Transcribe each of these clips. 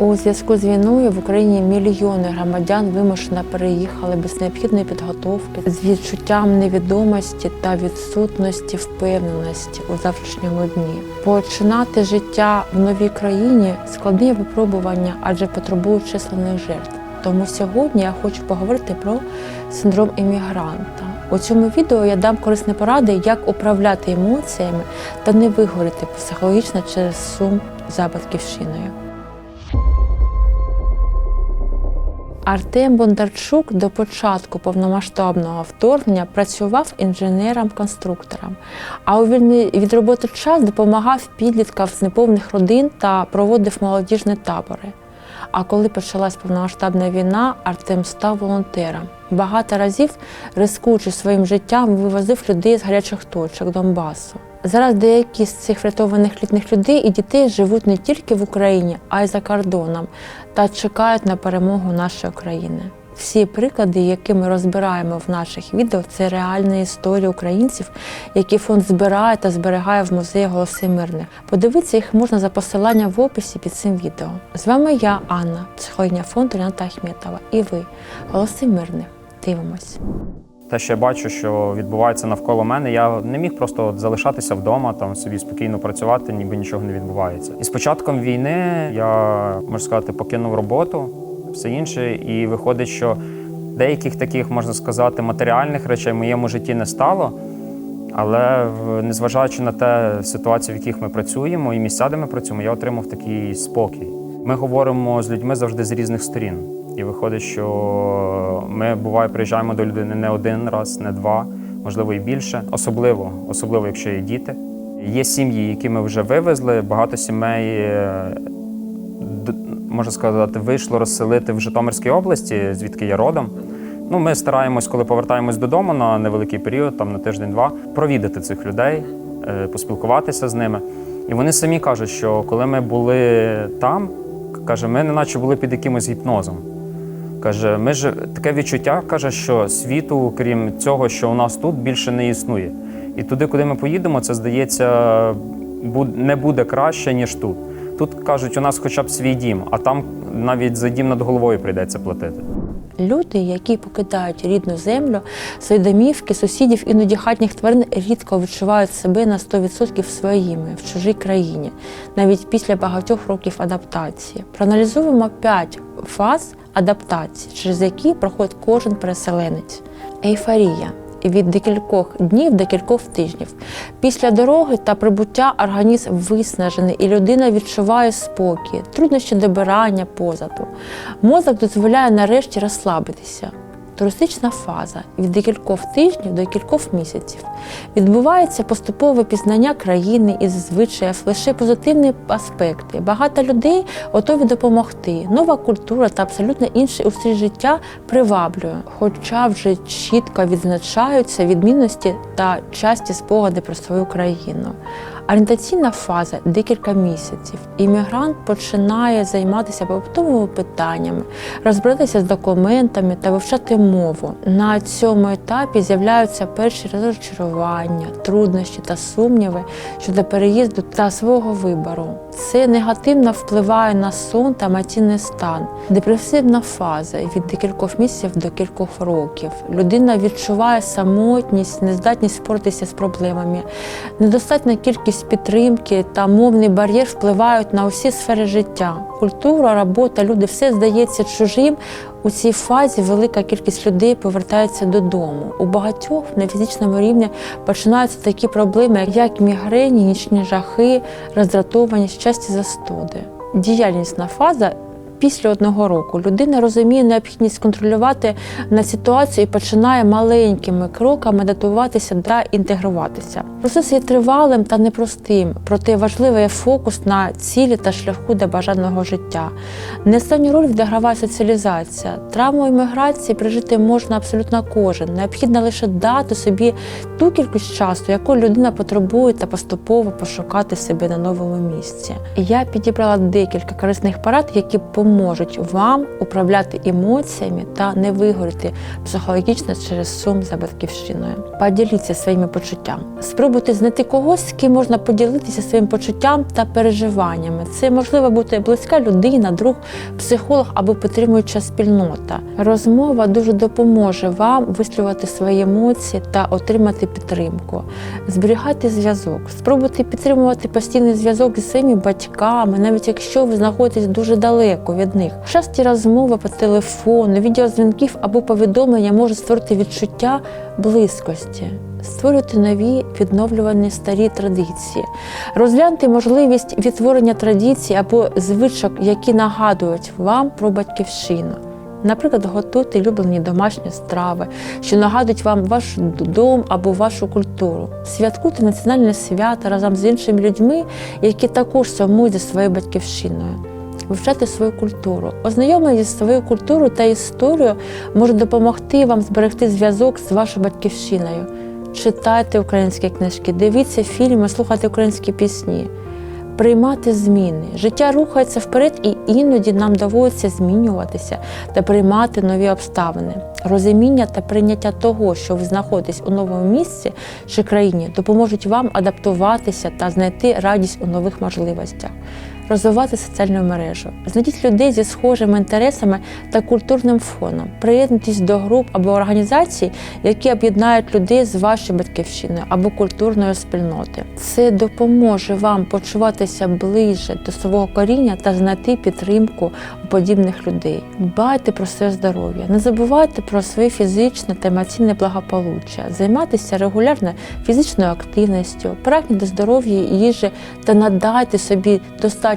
У зв'язку з війною в Україні мільйони громадян вимушено переїхали без необхідної підготовки з відчуттям невідомості та відсутності впевненості у завтрашньому дні. Починати життя в новій країні складні випробування, адже потребують численних жертв. Тому сьогодні я хочу поговорити про синдром іммігранта. У цьому відео я дам корисні поради, як управляти емоціями та не вигоріти психологічно через сум за батьківщиною. Артем Бондарчук до початку повномасштабного вторгнення працював інженером-конструктором, а у вільний від роботи час допомагав підліткам з неповних родин та проводив молодіжні табори. А коли почалась повномасштабна війна, Артем став волонтером. Багато разів, рискуючи своїм життям, вивозив людей з гарячих точок Донбасу. Зараз деякі з цих врятованих літніх людей і дітей живуть не тільки в Україні, а й за кордоном та чекають на перемогу нашої країни. Всі приклади, які ми розбираємо в наших відео, це реальні історії українців, які фонд збирає та зберігає в музеї Голоси Мирних. Подивитися їх можна за посиланням в описі під цим відео. З вами я, Анна, психологиня фонду Рената Ахметова. І ви, Голоси Мирних. Дивимось. Те, що я бачу, що відбувається навколо мене, я не міг просто залишатися вдома, там собі спокійно працювати, ніби нічого не відбувається. І з початком війни я можна сказати, покинув роботу, все інше, і виходить, що деяких таких можна сказати матеріальних речей в моєму житті не стало. Але незважаючи на те ситуацію, в яких ми працюємо, і місця, де ми працюємо, я отримав такий спокій. Ми говоримо з людьми завжди з різних сторін. І виходить, що ми буває приїжджаємо до людини не один раз, не два, можливо, і більше. Особливо, особливо, якщо є діти. Є сім'ї, які ми вже вивезли. Багато сімей, е, можна сказати, вийшло розселити в Житомирській області, звідки я родом. Ну, ми стараємось, коли повертаємось додому на невеликий період, там на тиждень-два, провідати цих людей, е, поспілкуватися з ними. І вони самі кажуть, що коли ми були там, каже, ми неначе були під якимось гіпнозом. Каже, ми ж таке відчуття каже, що світу, крім цього, що у нас тут більше не існує. І туди, куди ми поїдемо, це здається, не буде краще, ніж тут. Тут кажуть, у нас хоча б свій дім, а там навіть за дім над головою прийдеться платити. Люди, які покидають рідну землю, свої домівки, сусідів, іноді хатніх тварин рідко відчувають себе на 100% своїми в чужій країні, навіть після багатьох років адаптації. Проаналізуємо п'ять фаз адаптації, через які проходить кожен переселенець. Ейфорія. Від декількох днів до кількох тижнів. Після дороги та прибуття організм виснажений, і людина відчуває спокій, труднощі добирання позаду. Мозок дозволяє нарешті розслабитися. Туристична фаза від декількох тижнів до кількох місяців. Відбувається поступове пізнання країни і звичаїв, лише позитивні аспекти. Багато людей готові допомогти. Нова культура та абсолютно інший устрій життя приваблює, хоча вже чітко відзначаються відмінності та часті спогади про свою країну. Орієнтаційна фаза декілька місяців. Іммігрант починає займатися побутовими питаннями, розбиратися з документами та вивчати мову. На цьому етапі з'являються перші розчарування, труднощі та сумніви щодо переїзду та свого вибору. Це негативно впливає на сон та емоційний стан. Депресивна фаза від декількох місяців до кількох років. Людина відчуває самотність, нездатність впоратися з проблемами. Недостатня кількість підтримки та мовний бар'єр впливають на усі сфери життя. Культура, робота, люди все здається чужим. У цій фазі велика кількість людей повертається додому. У багатьох на фізичному рівні починаються такі проблеми, як мігрені, нічні жахи, роздратованість, часті застуди. Діяльнісна фаза. Після одного року людина розуміє необхідність контролювати на ситуацію і починає маленькими кроками адаптуватися та інтегруватися. Процес є тривалим та непростим, проте важливий фокус на цілі та шляху до бажаного життя. Не останню роль відіграває соціалізація. Травму імміграції пережити можна абсолютно кожен. Необхідно лише дати собі ту кількість часу, яку людина потребує, та поступово пошукати себе на новому місці. Я підібрала декілька корисних порад, які поможуть допоможуть вам управляти емоціями та не вигоріти психологічно через сум за батьківщиною. Поділіться своїми почуттями. Спробуйте знайти когось, з ким можна поділитися своїм почуттям та переживаннями. Це можливо бути близька людина, друг, психолог або підтримуюча спільнота. Розмова дуже допоможе вам висловити свої емоції та отримати підтримку. Зберігайте зв'язок, спробуйте підтримувати постійний зв'язок зі своїми батьками, навіть якщо ви знаходитесь дуже далеко від них. Часті розмови по телефону, відеозвінків або повідомлення можуть створити відчуття близькості. Створюйте нові відновлювані старі традиції, розгляньте можливість відтворення традицій або звичок, які нагадують вам про батьківщину. Наприклад, готуйте улюблені домашні страви, що нагадують вам ваш дом або вашу культуру. Святкуйте національне свято разом з іншими людьми, які також сумують за своєю батьківщиною. Вивчати свою культуру. Ознайомлення зі своєю культурою та історією може допомогти вам зберегти зв'язок з вашою батьківщиною. Читайте українські книжки, дивіться фільми, слухайте українські пісні приймати зміни. Життя рухається вперед, і іноді нам доводиться змінюватися та приймати нові обставини. Розуміння та прийняття того, що ви знаходитесь у новому місці чи країні, допоможуть вам адаптуватися та знайти радість у нових можливостях. Розвивати соціальну мережу, знайдіть людей зі схожими інтересами та культурним фоном, приєднуйтесь до груп або організацій, які об'єднають людей з вашою батьківщиною або культурної спільноти. Це допоможе вам почуватися ближче до свого коріння та знайти підтримку у подібних людей. Дбайте про своє здоров'я, не забувайте про своє фізичне та емоційне благополуччя, займайтеся регулярно фізичною активністю, прагніть до здоров'я їжі та надайте собі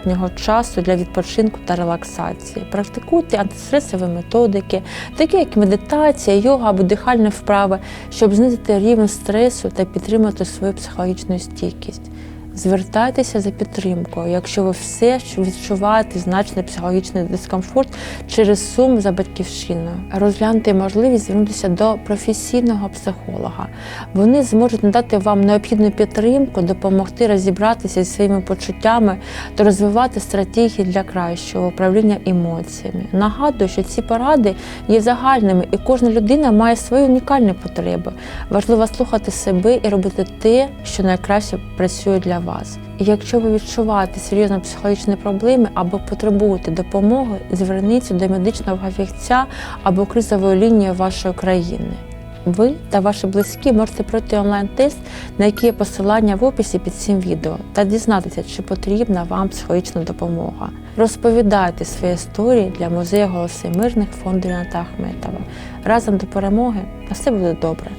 достатнього часу для відпочинку та релаксації. Практикуйте антистресові методики, такі як медитація, йога або дихальні вправи, щоб знизити рівень стресу та підтримати свою психологічну стійкість. Звертайтеся за підтримкою, якщо ви все відчуваєте значний психологічний дискомфорт через сум за батьківщиною. Розгляньте можливість звернутися до професійного психолога. Вони зможуть надати вам необхідну підтримку, допомогти розібратися зі своїми почуттями та розвивати стратегії для кращого управління емоціями. Нагадую, що ці поради є загальними, і кожна людина має свої унікальні потреби. Важливо слухати себе і робити те, що найкраще працює для вас. І якщо ви відчуваєте серйозні психологічні проблеми або потребуєте допомоги, зверніться до медичного фахівця або кризової лінії вашої країни. Ви та ваші близькі можете пройти онлайн-тест, на який є посилання в описі під цим відео, та дізнатися, чи потрібна вам психологічна допомога. Розповідайте свої історії для музею голоси мирних фонду Ріната Ахметова. Разом до перемоги, а все буде добре.